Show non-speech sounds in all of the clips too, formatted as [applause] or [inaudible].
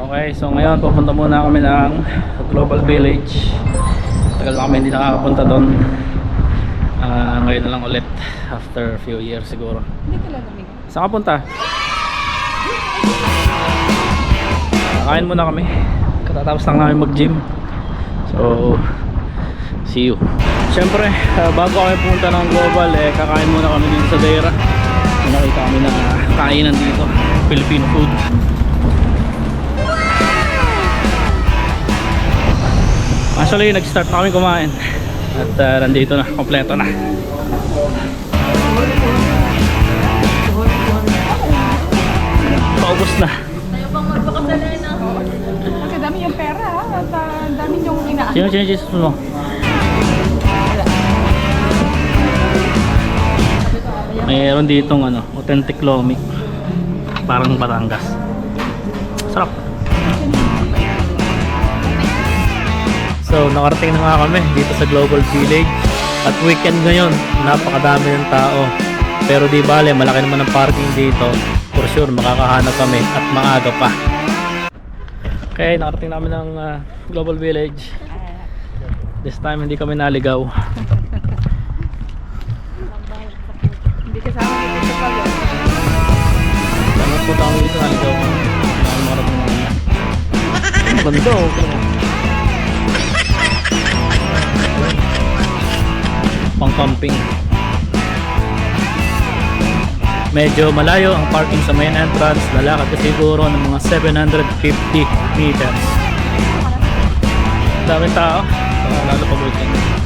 Okay, so ngayon pupunta muna kami ng Global Village. Tagal na kami hindi nakakapunta doon. Ah, ngayon na lang ulit after a few years siguro. Hindi ka lang lumig. Saan ka punta? Kakain muna kami. Katatapos lang namin mag-gym. So, see you. Siyempre, ah, bago kami pumunta ng Global, eh, kakain muna kami dito sa. May Nakita kami na kainan dito. Filipino food. Actually, nag-start na kami kumain. At ah, nandito na, kompleto na. Paubos na. Kasi dami yung pera ha. At ah, dami yung inaan. Sino chinesis mo? Mayroon ditong ano, authentic lomi. Parang Batangas. Sarap. So, nakarating na nga kami dito sa Global Village. At weekend ngayon, napakadami ng tao. Pero di bale, malaki naman ang parking dito. For sure, makakahanap kami at maaga pa. Okay, nakarating namin ng ah, Global Village. This time hindi kami naligaw. Hindi kasama dito sa palo. Ano po tayo dito naligaw? Ano? Ang [laughs] Ganda Pang camping. Medyo malayo ang parking sa main entrance. Lalakad ka siguro ng mga 750 meters. Daming tao. Uh, lalo pag weekend.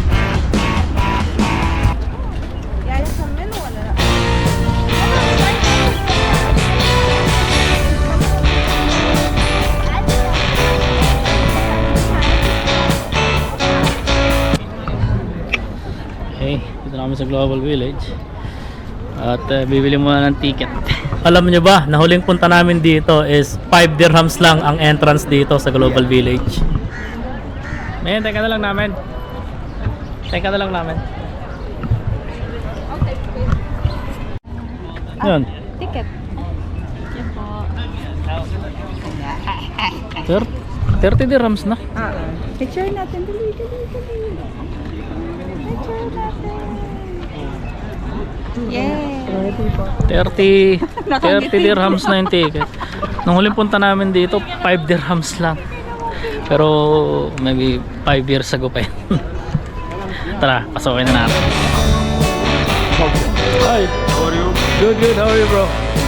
Kami sa Global Village. At uh, bibili muna ng ticket. [laughs] Alam niyo ba, na huling punta namin dito is 5 dirhams lang ang entrance dito sa Global Village. Ngayon, teka na lang namin. Teka na lang namin. Yun, Ticket. Yan po. thir- 30 dirhams na. Ah, picture natin. Dali, dali, dali. Picture natin. Yay! 30 [laughs] Nakangiti. 30 dirhams na yung ticket. Nung huling punta namin dito, 5 dirhams lang. Pero maybe 5 years ago pa yun. [laughs] Tara, pasukin na natin. Hi. How are you? Good, good. How are you, bro?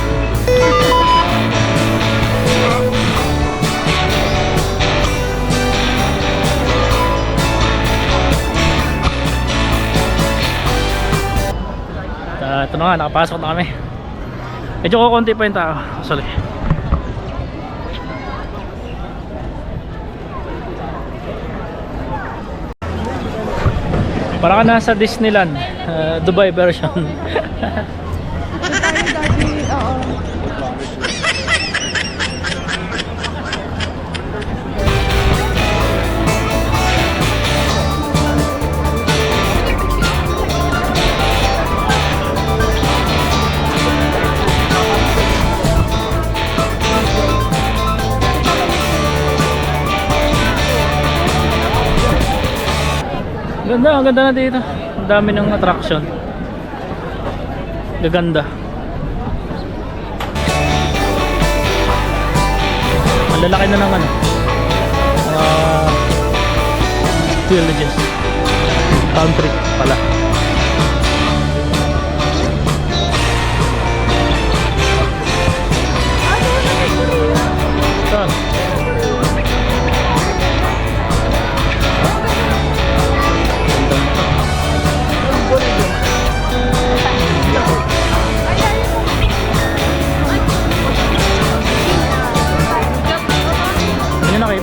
Uh, ito na nga, nakapasok na kami. Medyo kukunti pa yung tao. Sorry. Para ka nasa Disneyland, uh, Dubai version. Ganda, ang ganda na dito. Ang dami ng attraction. Gaganda. Ang lalaki na ng ano. Uh, villages. Country pala.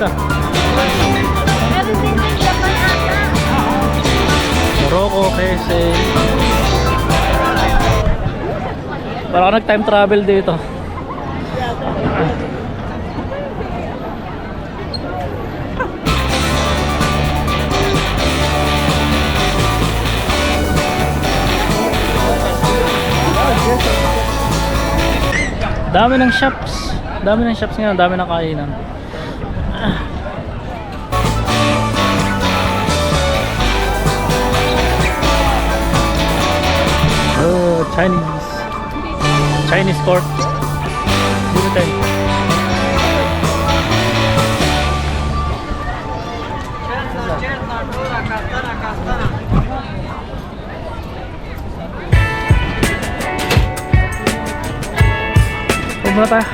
Hindi nakita. Morocco, Quezon. Parang nag-time travel dito. Dami ng shops. Dami ng shops ngayon, dami ng kainan. Chinese. Chinese court. Dito tayo. Muna tayo.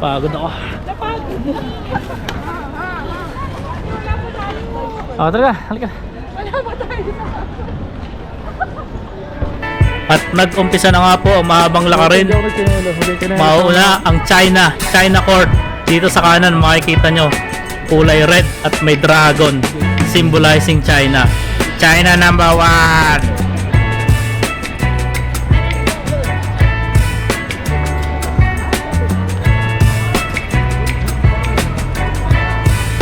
Pagod ako. Oh, talaga, halika. At nag-umpisa na nga po ang mahabang lakarin. Mauuna ang China, China Court. Dito sa kanan makikita nyo, kulay red at may dragon symbolizing China. China number one!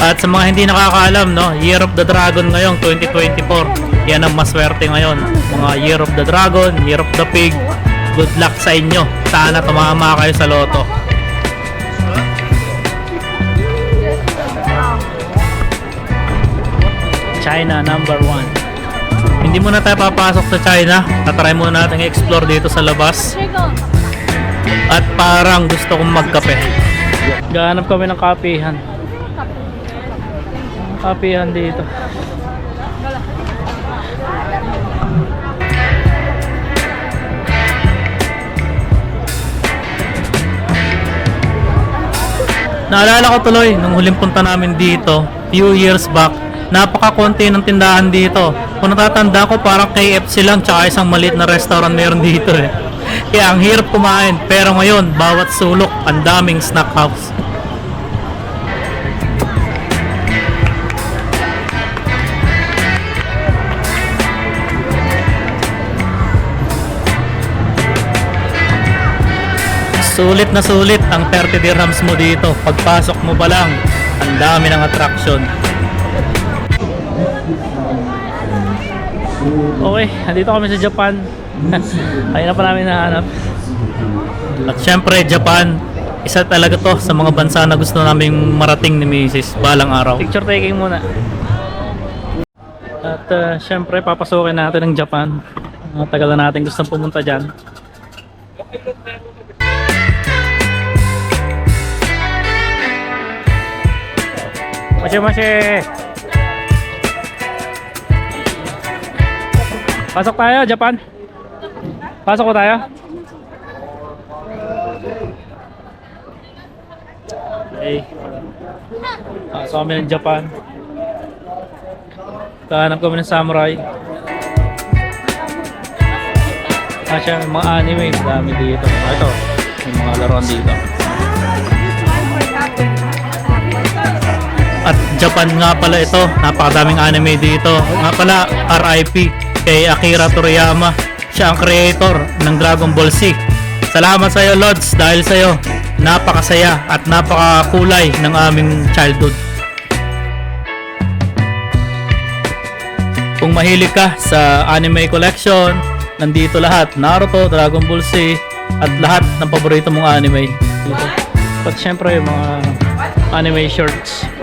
At sa mga hindi nakakaalam, no, Year of the Dragon ngayon, 2024. Yan ang maswerte ngayon. Mga Year of the Dragon, Year of the Pig. Good luck sa inyo. Sana tumama kayo sa loto. China number one. Hindi muna tayo papasok sa China. Tatry muna natin i-explore dito sa labas. At parang gusto kong magkape. Gahanap kami ng kapihan. Kapihan dito. Naalala ko tuloy, nung huling punta namin dito, few years back, napaka-konti ng tindahan dito. Kung natatanda ko, parang KFC lang, tsaka isang maliit na restaurant meron [laughs] dito eh. Kaya ang hirap kumain, pero ngayon, bawat sulok, ang daming snack house. Sulit na sulit ang 30 dirhams mo dito. Pagpasok mo pa lang, ang dami ng attraction. Okay, nandito kami sa Japan. [laughs] Ayun na pa namin nahanap. At syempre, Japan, isa talaga to sa mga bansa na gusto naming marating ni Mrs. balang araw. Picture taking muna. At uh, syempre, papasukin natin ang Japan. Ang tagal na natin gusto pumunta dyan. Mashe mashe. Pasok tayo, Japan. Pasok ko tayo. Okay. Pasok kami ng Japan. Kahanap kami ng samurai. Ah, siya, mga anime, dami dito. Ah, ito, may mga laruan dito. Japan nga pala ito, napakadaming anime dito. Nga pala, RIP kay Akira Toriyama. Siya ang creator ng Dragon Ball Z. Salamat sa iyo, Lods, dahil sa iyo, napakasaya at napakakulay ng aming childhood. Kung mahilig ka sa anime collection, nandito lahat. Naruto, Dragon Ball Z, at lahat ng paborito mong anime. At syempre yung mga anime shorts.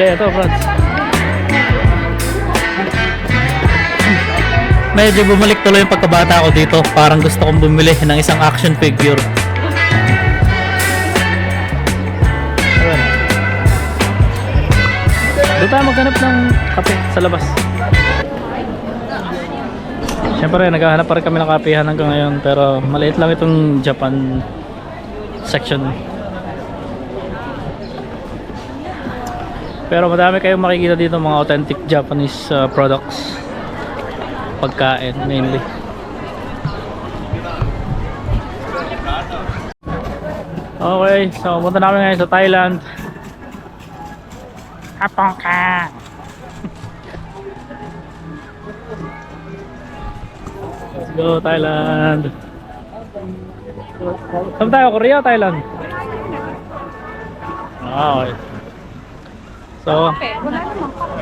Kompleto, Franz. Medyo bumalik tuloy yung pagkabata ko dito. Parang gusto kong bumili ng isang action figure. Doon tayo maghanap ng kape sa labas. Siyempre, naghahanap pa rin kami ng kapehan hanggang ngayon. Pero maliit lang itong Japan section. Pero madami kayong makikita dito mga authentic Japanese uh, products. Pagkain mainly. Okay, so punta namin ngayon sa Thailand. Hapong ka! [laughs] Let's go Thailand! Saan tayo? Korea o Thailand? Ah, okay. So,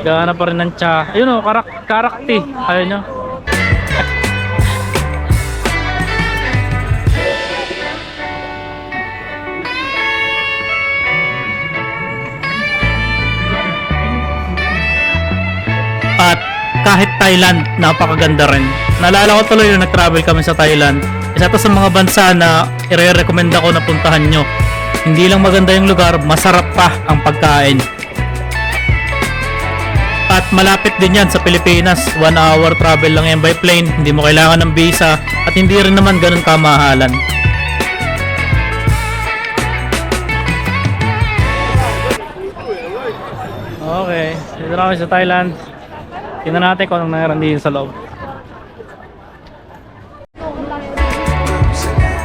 gana pa rin ng tsa. Ayun o, karak karakti. Ayaw nyo. At kahit Thailand, napakaganda rin. Naalala ko tuloy nung nag-travel kami sa Thailand. Isa to sa mga bansa na ire-recommend ako na puntahan nyo. Hindi lang maganda yung lugar, masarap pa ang pagkain. At malapit din yan sa Pilipinas. One hour travel lang yan by plane. Hindi mo kailangan ng visa. At hindi rin naman ganun kamahalan. Okay. Dito na kami sa Thailand. Tingnan natin kung anong nangyari din sa loob.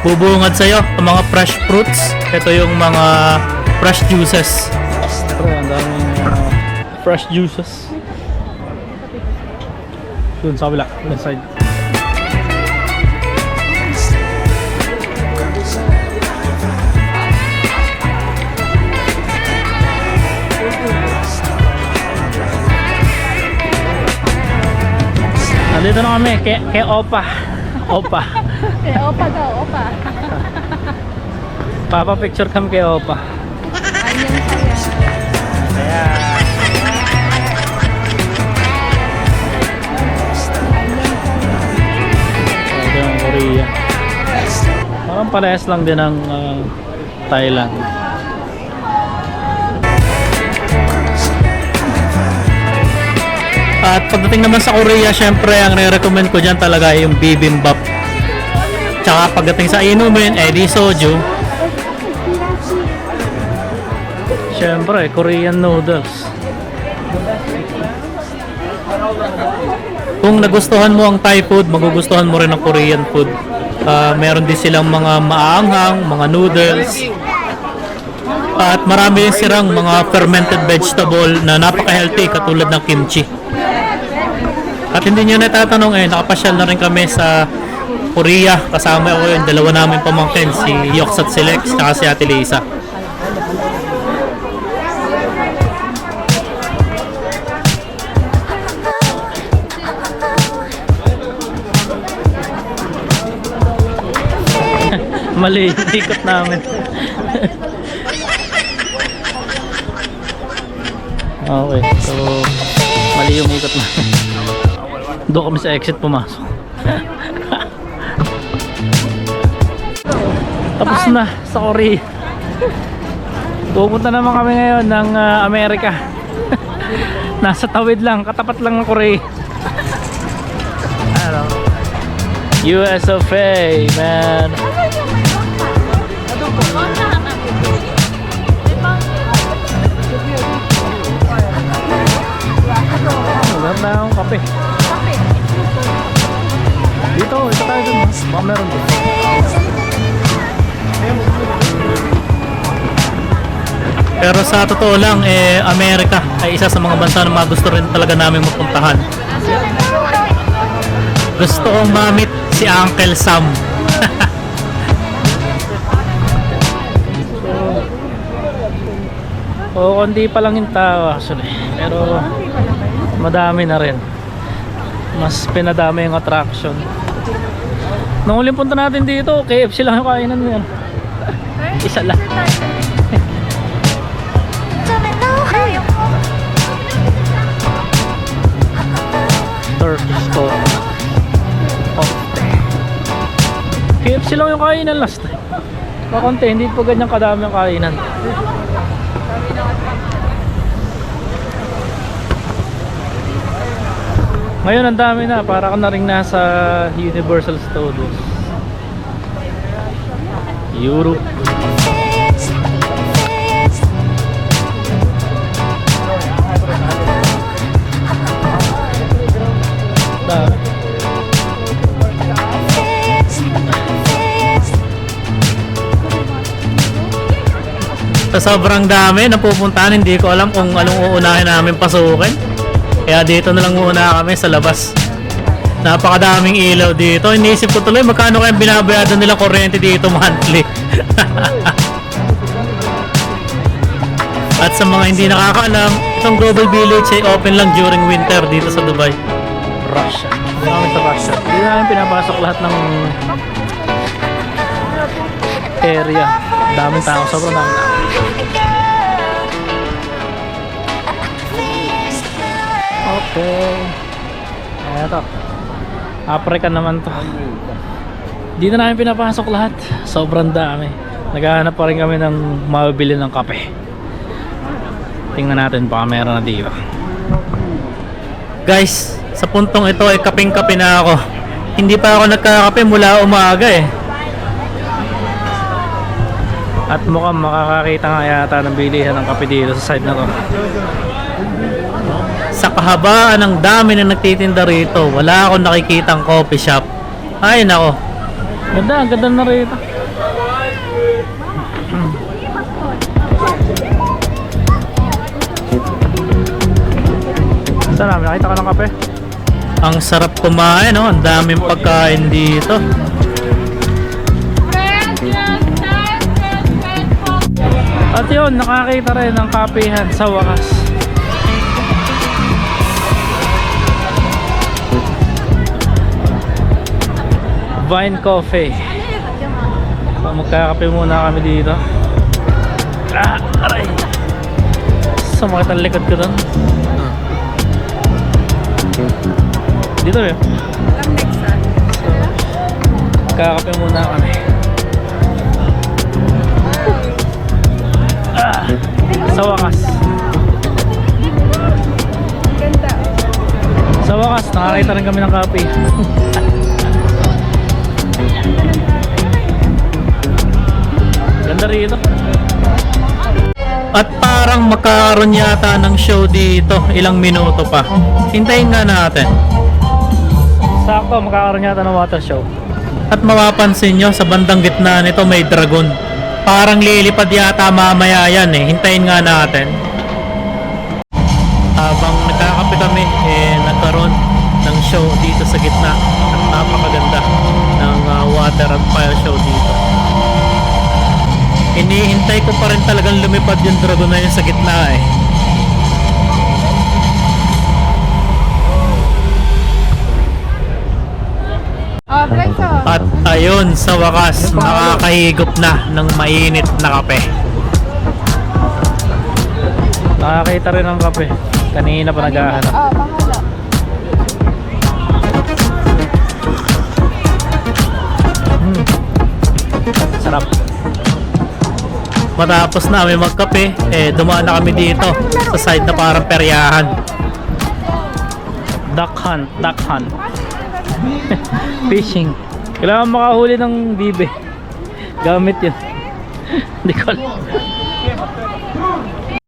Bubungad sa'yo ang mga fresh fruits. Ito yung mga fresh juices. Ito, ang daming uh, fresh juices. Dun sa kabila, dun side. Nandito na kami, kay, kay Opa. Opa. [laughs] Eh, opa daw, opa. Papa picture kami kay Opa. Anyan Parang parehas lang din ng ah, Thailand. At pagdating naman sa Korea, syempre ang re-recommend ko dyan talaga yung bibimbap. Tsaka pagdating sa inumin, eh di soju. Syempre, Korean noodles. Kung nagustuhan mo ang Thai food, magugustuhan mo rin ang Korean food. Ah, meron din silang mga maanghang, mga noodles. At marami din silang mga fermented vegetable na napaka-healthy katulad ng kimchi. At hindi nyo natatanong eh, nakapasyal na rin kami sa Korea. Kasama ko yung dalawa namin pamangkin, si Yox at si Lex, at si Ate Lisa. Mali [laughs] ikot namin. okay, so mali yung ikot namin. Doon kami sa exit pumasok. [laughs] Tapos na Korea. Pupunta naman kami ngayon ng ah, Amerika. [laughs] Nasa tawid lang, katapat lang ng Korea. Ano? US of A, man. Wala na akong kape. Dito, ito tayo dun. Baka meron. Pero sa totoo lang, eh, Amerika ay isa sa mga bansa na mga gusto rin talaga namin mapuntahan. Gusto kong mamit si Uncle Sam. Oo, kundi pa lang yung tao actually. Pero madami na rin. Mas pinadami yung attraction. Nung uling punta natin dito, KFC lang yung kainan mo yan. Isa lang. Turkish store. Oh. KFC lang yung kainan last time. Kakunti, hindi po ganyan kadami yung kainan. Ngayon ang dami na, para ka na rin nasa Universal Studios. Europe. Dami. Sa sobrang dami na pupuntahan, hindi ko alam kung anong uunahin namin pasukin. Kaya dito na lang muna kami sa labas. Napakadaming ilaw dito. Iniisip ko tuloy magkano kaya binabayadan nila kuryente dito monthly. [laughs] At sa mga hindi nakakaalam, itong Global Village ay open lang during winter dito sa Dubai. Russia. Namin sa Russia. Hindi namin pinapasok lahat ng area. Daming tao. Sobrang daming tao. Okay. Eto. Africa naman to. Dito namin pinapasok lahat. Sobrang dami. Naghahanap pa rin kami ng mabibili ng kape. Tingnan natin baka meron na dito. Guys, sa puntong ito ay kaping-kape na ako. Hindi pa ako nagkakape mula umaga eh. At mukhang makakakita nga yata ng bilihan ng kape dito sa side na to. Sa kahabaan ng dami na nagtitinda rito, wala akong nakikitang coffee shop. Ay nako. Ganda, ang ganda na rito. Namin? Nakita ka ng kape? Ang sarap kumain, no? Ang daming pagkain dito. At yun, nakakita rin ng kapehan sa wakas. Vine Coffee. So, magkakape muna kami dito. Ah, aray. Sumakit ang likod ko doon. Dito rin. Magkakape muna kami. Ah, sa wakas. Sa wakas, nakakita rin kami ng kape. [laughs] Ganda rito. At parang magkakaroon yata ng show dito. Ilang minuto pa. Hintayin nga natin. Sakto, magkakaroon yata ng water show. At mapapansin nyo, sa bandang gitna nito may dragon. Parang lilipad yata mamaya yan eh. Hintayin nga natin. Habang nagkakape kami, eh, nagkaroon ng show dito sa gitna. At napakaganda uh, water and fire show dito. Inihintay ko pa rin talagang lumipad yung dragon na yun sa gitna eh. Oh. At ayun, sa wakas, nakakahigop na ng mainit na kape. Nakakita rin ng kape. Kanina pa naghahanap. Matapos namin magkape, eh dumaan na kami dito sa side na parang peryahan. Duck hunt, duck hunt. [laughs] Fishing. Kailangan makahuli ng bibe. Gamit yun. [laughs] Hindi ko alam.